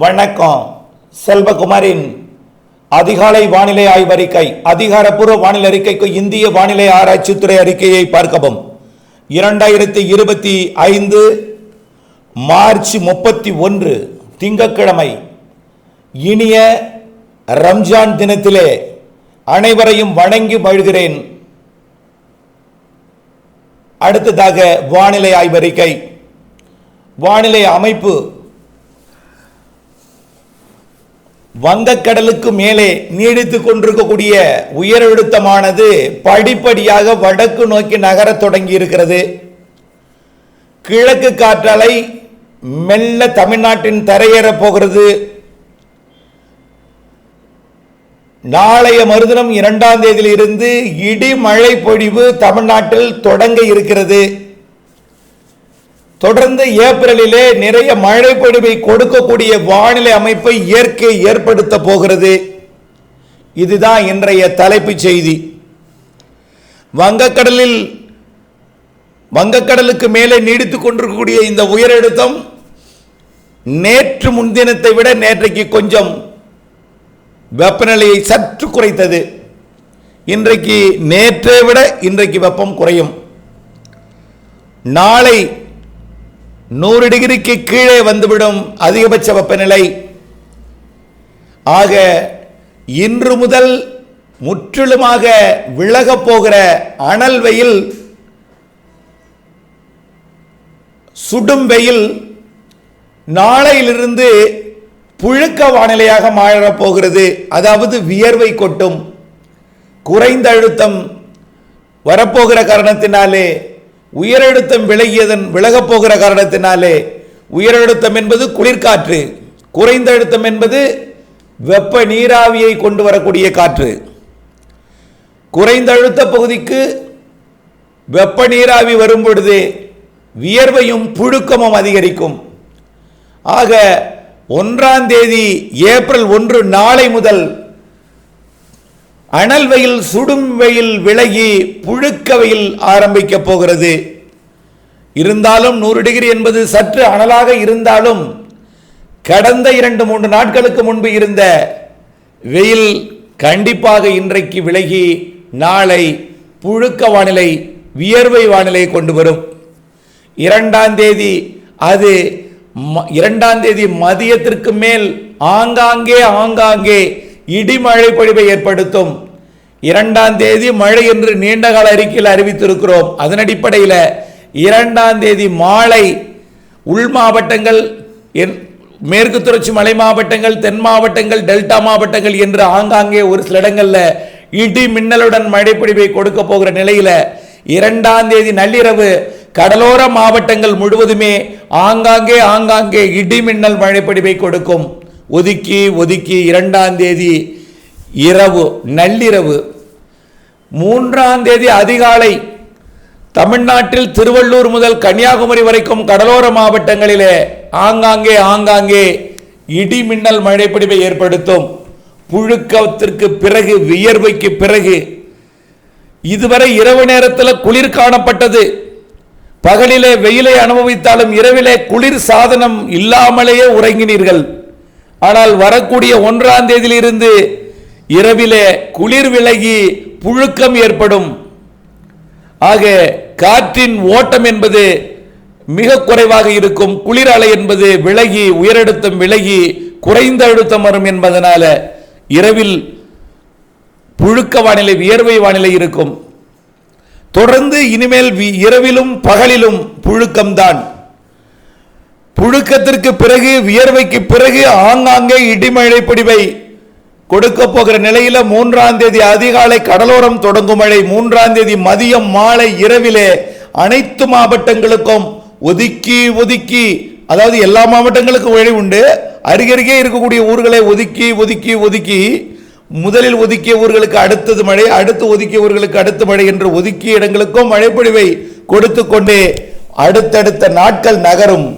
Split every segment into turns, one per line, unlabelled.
வணக்கம். செல்வகுமாரின் அதிகாலை வானிலை ஆய்வறிக்கை அதிகாரப்பூர்வ வானிலை அறிக்கைக்கு இந்திய வானிலை ஆராய்ச்சித்துறை அறிக்கையை பார்க்கவும். இரண்டாயிரத்தி இருபத்தி ஐந்து மார்ச் முப்பத்தி ஒன்று திங்கக்கிழமை இனிய ரம்ஜான் தினத்திலே அனைவரையும் வணங்கி மழுகிறேன் அடுத்ததாக வானிலை ஆய்வறிக்கை. வானிலை அமைப்பு வங்கக்கடலுக்கு மேலே நீடித்து கொண்டிருக்கக்கூடிய உயரழுத்தமானது படிப்படியாக வடக்கு நோக்கி நகரத் தொடங்கி இருக்கிறது கிழக்கு காற்றலை மெல்ல தமிழ்நாட்டின் தரையேறப் போகிறது. நாளைய மறுதினம் இரண்டாம் தேதியிலிருந்து இடி மழை பொழிவு தமிழ்நாட்டில் தொடங்க இருக்கிறது. தொடர்ந்து ஏப்ரலிலே நிறைய மழை பொழிவை கொடுக்கக்கூடிய வானிலை அமைப்பை இயற்கை ஏற்படுத்த போகிறது. இதுதான் இன்றைய தலைப்புச் செய்தி. வங்கக்கடலில் வங்கக்கடலுக்கு மேலே நீடித்துக் கொண்டிருக்கக்கூடிய இந்த உயரழுத்தம் நேற்று முன்தினத்தை விட நேற்றைக்கு கொஞ்சம் வெப்பநிலையை சற்று குறைத்தது. இன்றைக்கு நேற்றை விட இன்றைக்கு வெப்பம் குறையும். நாளை நூறு டிகிரிக்கு கீழே வந்துவிடும் அதிகபட்ச வெப்பநிலை. ஆக இன்று முதல் முற்றிலுமாக விலகப் போகிற அனல் வெயில் சுடும் வெயில் நாளையிலிருந்து புழுக்க வானிலையாக மாறப் போகிறது. அதாவது வியர்வை கொட்டும். குறைந்த அழுத்தம் வரப்போகிற காரணத்தினாலே உயரழுத்தம் விலகியதன் விலகப் போகிற காரணத்தினாலே உயரழுத்தம் என்பது குளிர்காற்று குறைந்த அழுத்தம் என்பது வெப்ப நீராவியை கொண்டு வரக்கூடிய காற்று. குறைந்த அழுத்த பகுதிக்கு வெப்ப நீராவி வரும் பொழுது வியர்வையும் புழுக்கமும் அதிகரிக்கும். ஆக ஒன்றாம் தேதி ஏப்ரல் ஒன்று நாளை முதல் அனல் வெயில் சுடும் வெயில் விலகி புழுக்க வெயில் ஆரம்பிக்க போகிறது. இருந்தாலும் நூறு டிகிரி என்பது சற்று அனலாக இருந்தாலும் கடந்த இரண்டு மூன்று நாட்களுக்கு முன்பு இருந்த வெயில் கண்டிப்பாக இன்றைக்கு விலகி நாளை புழுக்க வானிலை வியர்வை வானிலை கொண்டு வரும். இரண்டாம் தேதி அது ம- இரண்டாம் தேதி மதியத்திற்கு மேல் ஆங்காங்கே ஆங்காங்கே இடிமழை பொழிவை ஏற்படுத்தும். இரண்டாம் தேதி மழை என்று நீண்டகால அறிக்கையில் அறிவித்திருக்கிறோம். அதன் அடிப்படையில் இரண்டாம் தேதி மாலை உள் மாவட்டங்கள் என் மேற்கு தொடர்ச்சி மலை மாவட்டங்கள் தென் மாவட்டங்கள் டெல்டா மாவட்டங்கள் என்று ஆங்காங்கே ஒரு சில இடங்களில் இடி மின்னலுடன் மழைப்பொழிவை கொடுக்க போகிற நிலையில் இரண்டாம் தேதி நள்ளிரவு கடலோர மாவட்டங்கள் முழுவதுமே ஆங்காங்கே ஆங்காங்கே இடி மின்னல் மழைப்பொழிவை கொடுக்கும். ஒதுக்கி ஒதுக்கி இரண்டாம் தேதி இரவு நள்ளிரவு. மூன்றாம் தேதி அதிகாலை தமிழ்நாட்டில் திருவள்ளூர் முதல் கன்னியாகுமரி வரைக்கும் கடலோர மாவட்டங்களிலே ஆங்காங்கே ஆங்காங்கே இடி மின்னல் மழைப்பிடிவை ஏற்படுத்தும். புழுக்கத்திற்கு பிறகு வியர்வைக்கு பிறகு. இதுவரை இரவு நேரத்தில் குளிர் காணப்பட்டது. பகலிலே வெயிலை அனுபவித்தாலும் இரவிலே குளிர் சாதனம் இல்லாமலேயே உறங்கினீர்கள். ஆனால் வரக்கூடிய ஒன்றாம் தேதியிலிருந்து இரவிலே குளிர் விலகி புழுக்கம் ஏற்படும். ஆக காற்றின் ஓட்டம் என்பது மிக குறைவாக இருக்கும். குளிர் அலை என்பது விலகி உயரழுத்தம் விலகி குறைந்த அழுத்தம் வரும் என்பதனால இரவில் புழுக்க வானிலை வியர்வை வானிலை இருக்கும். தொடர்ந்து இனிமேல் வி- இரவிலும் பகலிலும் புழுக்கம்தான். புழுக்கத்திற்கு பிறகு வியர்வைக்கு பிறகு ஆங்காங்கே இடிமழை பிடிவை கொடுக்க போகிற நிலையில மூன்றாம் தேதி அதிகாலை கடலோரம் தொடங்கும் மழை மூன்றாம் தேதி மதியம் மாலை இரவிலே அனைத்து மாவட்டங்களுக்கும் ஒதுக்கி ஒதுக்கி அதாவது எல்லா மாவட்டங்களுக்கும் வழி உண்டு. அருகருகே இருக்கக்கூடிய ஊர்களை ஒதுக்கி ஒதுக்கி ஒதுக்கி முதலில் ஒதுக்கிய ஊர்களுக்கு அடுத்தது மழை அடுத்து ஒதுக்கிய ஊர்களுக்கு அடுத்த மழை என்று ஒதுக்கிய இடங்களுக்கும் மழைப்பொழிவை கொடுத்து கொண்டே அடுத்தடுத்த நாட்கள் நகரும்.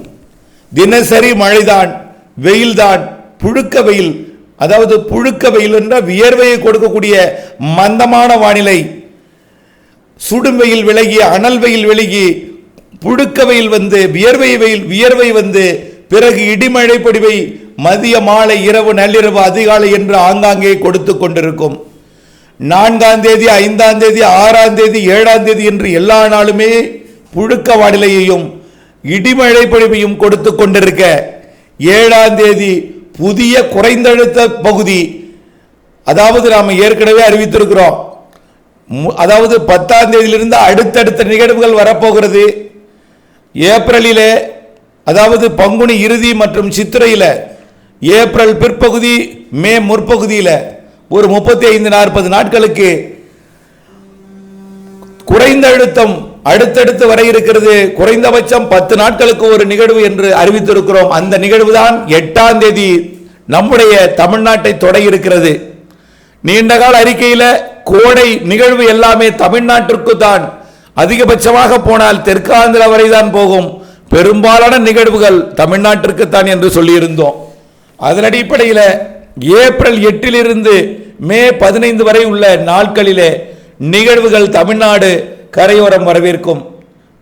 தினசரி மழைதான் வெயில்தான் புழுக்க வெயில். அதாவது புழுக்க வெயில் என்ற வியர்வையை கொடுக்கக்கூடிய மந்தமான வானிலை. சுடும் வெயில் விலகி அனல் வெயில் விலகி புழுக்க வெயில் வந்து வியர்வை வெயில் வியர்வை வந்து பிறகு இடிமழை பொடிவை மதிய மாலை இரவு நள்ளிரவு அதிகாலை என்று ஆங்காங்கே கொடுத்து கொண்டிருக்கும். நான்காம் தேதி ஐந்தாம் தேதி ஆறாம் தேதி ஏழாம் தேதி என்று எல்லா நாளுமே புழுக்க வானிலையையும் இடிமழை பொழிவையும் கொடுத்து கொண்டிருக்க ஏழாம் தேதி புதிய குறைந்தழுத்த பகுதி அதாவது நாம் ஏற்கனவே அறிவித்திருக்கிறோம். மு- அதாவது பத்தாம் தேதியிலிருந்து அடுத்தடுத்த நிகழ்வுகள் வரப்போகிறது. ஏப்ரலிலே அதாவது பங்குனி இறுதி மற்றும் சித்திரையில் ஏப்ரல் பிற்பகுதி மே முற்பகுதியில் ஒரு முப்பத்தி ஐந்து நாற்பது நாட்களுக்கு குறைந்த அழுத்தம் அடுத்தடுத்து வர இருக்கிறது குறைந்தபட்சம் பத்து நாட்களுக்கு ஒரு நிகழ்வு என்று அறிவித்திருக்கிறோம். அந்த நிகழ்வு தான் எட்டாம் தேதி நம்முடைய தமிழ்நாட்டை தொட இருக்கிறது. நீண்டகால அறிக்கையில் கோடை நிகழ்வு எல்லாமே தமிழ்நாட்டிற்கு தான். அதிகபட்சமாக போனால் தெற்காந்திர வரை தான் போகும். பெரும்பாலான நிகழ்வுகள் தமிழ்நாட்டிற்கு தான் என்று சொல்லியிருந்தோம். அதன் அடிப்படையில் ஏப்ரல் எட்டிலிருந்து மே பதினைந்து வரை உள்ள நாட்களிலே நிகழ்வுகள் தமிழ்நாடு கரையோரம் வரவேற்கும்.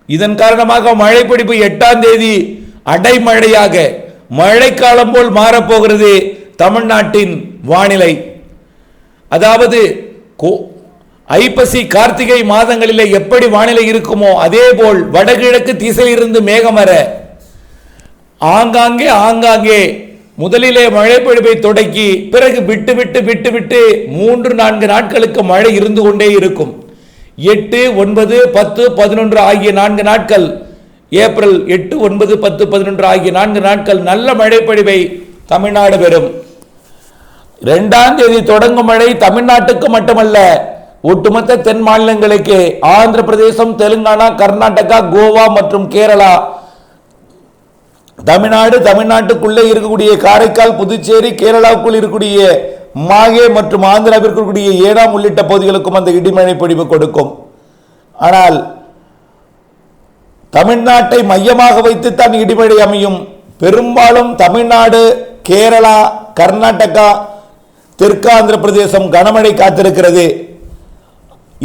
இதன் காரணமாக மழைப்பிடிப்பு எட்டாம் தேதி அடைமழையாக மழைக்காலம் போல் மாறப்போகிறது தமிழ்நாட்டின் வானிலை. அதாவது கோ- ஐப்பசி கார்த்திகை மாதங்களிலே எப்படி வானிலை இருக்குமோ அதேபோல் வடகிழக்கு திசையிலிருந்து மேகம் வர ஆங்காங்கே ஆங்காங்கே முதலிலே மழை தொடக்கி பிறகு விட்டு விட்டு விட்டு விட்டு மூன்று நான்கு நாட்களுக்கு மழை இருந்து கொண்டே இருக்கும். எட்டு ஒன்பது பத்து பதினொன்று ஆகிய நான்கு நாட்கள். ஏப்ரல் எட்டு ஒன்பது பத்து பதினொன்று ஆகிய நான்கு நாட்கள் நல்ல மழைப்பொழிவை தமிழ்நாடு பெறும். இரண்டாம் தேதி தொடங்கும் மழை தமிழ்நாட்டுக்கு மட்டுமல்ல ஒட்டுமொத்த தென் மாநிலங்களுக்கு ஆந்திர பிரதேசம் தெலுங்கானா கர்நாடகா கோவா மற்றும் கேரளா. தமிழ்நாடு தமிழ்நாட்டுக்குள்ளே இருக்கக்கூடிய காரைக்கால் புதுச்சேரி கேரளாவுக்குள் இருக்கக்கூடிய மாகே மற்றும் ஆந்திராவிற்கு கூடிய ஏனாம் உள்ளிட்ட பகுதிகளுக்கும் அந்த இடிமழை பொழிவு கொடுக்கும். ஆனால் தமிழ்நாட்டை மையமாக வைத்துத்தான் இடிமழை அமையும். பெரும்பாலும் தமிழ்நாடு கேரளா கர்நாடகா தெற்காந்திர பிரதேசம் கனமழை காத்திருக்கிறது.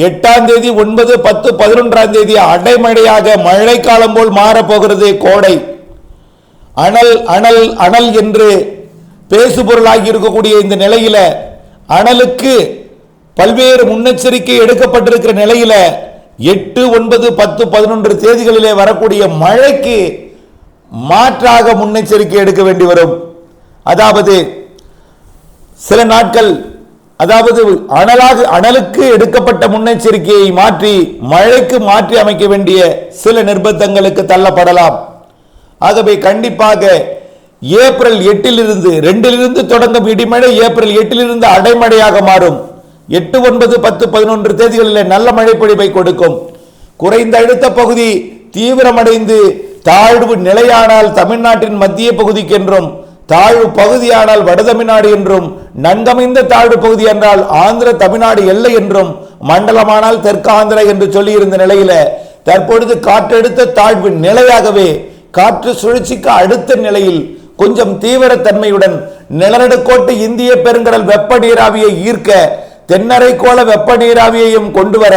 எட்டாம் தேதி ஒன்பது பத்து பதினொன்றாம் தேதி அடைமழையாக மழைக்காலம் போல் மாறப்போகிறது கோடை. அனல் அனல் அனல் என்று பேசுபொருளாகி இருக்கக்கூடிய இந்த நிலையில அனலுக்கு பல்வேறு முன்னெச்சரிக்கை எடுக்கப்பட்டிருக்கிற நிலையில எட்டு ஒன்பது பத்து பதினொன்று தேதிகளிலே வரக்கூடிய மழைக்கு மாற்றாக முன்னெச்சரிக்கை எடுக்க வேண்டி வரும். அதாவது சில நாட்கள் அதாவது அனலாக அனலுக்கு எடுக்கப்பட்ட முன்னெச்சரிக்கையை மாற்றி மழைக்கு மாற்றி அமைக்க வேண்டிய சில நிர்பந்தங்களுக்கு தள்ளப்படலாம். ஆகவே கண்டிப்பாக ஏப்ரல் எட்டிலிருந்து ரெண்டிலிருந்து தொடங்கும் இடிமழை ஏப்ரல் எட்டிலிருந்து அடைமழையாக மாறும். எட்டு ஒன்பது பத்து பதினொன்று தேதிகளில் நல்ல மழை பொழிவை கொடுக்கும். குறைந்த அழுத்த பகுதி தீவிரமடைந்து தாழ்வு நிலையானால் தமிழ்நாட்டின் மத்திய பகுதிக்கென்றும் தாழ்வு பகுதியானால் வட தமிழ்நாடு என்றும் நன்கமைந்த தாழ்வு பகுதி என்றால் ஆந்திர தமிழ்நாடு எல்லை என்றும் மண்டலமானால் தெற்கு ஆந்திரா என்று சொல்லியிருந்த நிலையில தற்பொழுது காற்றெடுத்த தாழ்வு நிலையாகவே காற்று சுழற்சிக்கு அடுத்த நிலையில் கொஞ்சம் தீவிரத்தன்மையுடன் நிலநடுக்கோட்டு இந்திய பெருங்கடல் வெப்ப நீராவியை ஈர்க்க தென்னரைக்கோள வெப்ப நீராவியையும் கொண்டு வர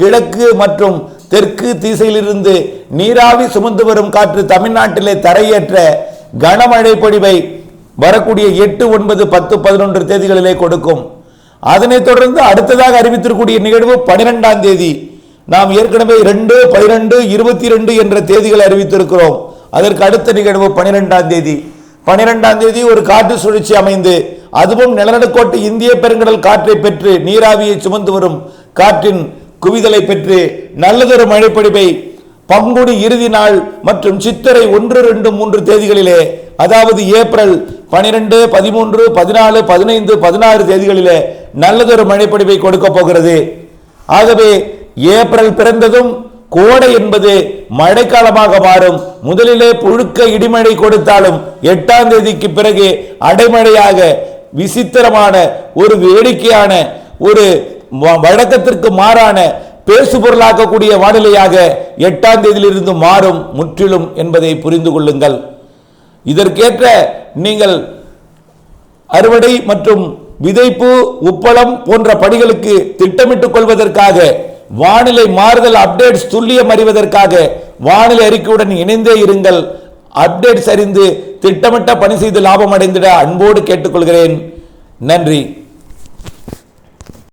கிழக்கு மற்றும் தெற்கு திசையிலிருந்து நீராவி சுமந்து வரும் காற்று தமிழ்நாட்டிலே தரையேற்ற கனமழை பொழிவை வரக்கூடிய எட்டு ஒன்பது பத்து பதினொன்று தேதிகளிலே கொடுக்கும். அதனைத் தொடர்ந்து அடுத்ததாக அறிவித்திருக்கூடிய நிகழ்வு பனிரெண்டாம் தேதி. நாம் ஏற்கனவே ரெண்டு பனிரெண்டு இருபத்தி ரெண்டு என்ற தேதிகளை அறிவித்திருக்கிறோம். அதற்கு அடுத்த நிகழ்வு பனிரெண்டாம் தேதி. பனிரெண்டாம் தேதி ஒரு காற்று சுழற்சி அமைந்து அதுவும் நிலநடுக்கோட்டு இந்திய பெருங்கடல் காற்றை பெற்று நீராவியை சுமந்து வரும் காற்றின் குவிதலை பெற்று நல்லதொரு மழைப்பொழிவை பங்குனி இறுதி நாள் மற்றும் சித்திரை ஒன்று ரெண்டு மூன்று தேதிகளிலே அதாவது ஏப்ரல் பனிரெண்டு பதிமூன்று பதினாலு பதினைந்து பதினாறு தேதிகளிலே நல்லதொரு மழைப்பொழிவை கொடுக்க போகிறது. ஆகவே ஏப்ரல் பிறந்ததும் கோடை என்பது மழைக்காலமாக மாறும். முதலிலே புழுக்க இடிமழை கொடுத்தாலும் எட்டாம் தேதிக்கு பிறகு அடைமழையாக விசித்திரமான ஒரு வேடிக்கையான ஒரு வ- வழக்கத்திற்கு மாறான பேசு பொருளாக்கக்கூடிய வானிலையாக எட்டாம் தேதியிலிருந்து மாறும் முற்றிலும் என்பதை புரிந்து கொள்ளுங்கள். இதற்கேற்ற நீங்கள் அறுவடை மற்றும் விதைப்பு உப்பளம் போன்ற பணிகளுக்கு திட்டமிட்டுக் கொள்வதற்காக வானிலை மாறுதல் அப்டேட்ஸ் துல்லியம் அறிவதற்காக வானிலை அறிக்கையுடன் இணைந்தே இருங்கள். அப்டேட்ஸ் அறிந்து திட்டமிட்ட பணி செய்து லாபம் அடைந்திட அன்போடு கேட்டுக்கொள்கிறேன். நன்றி.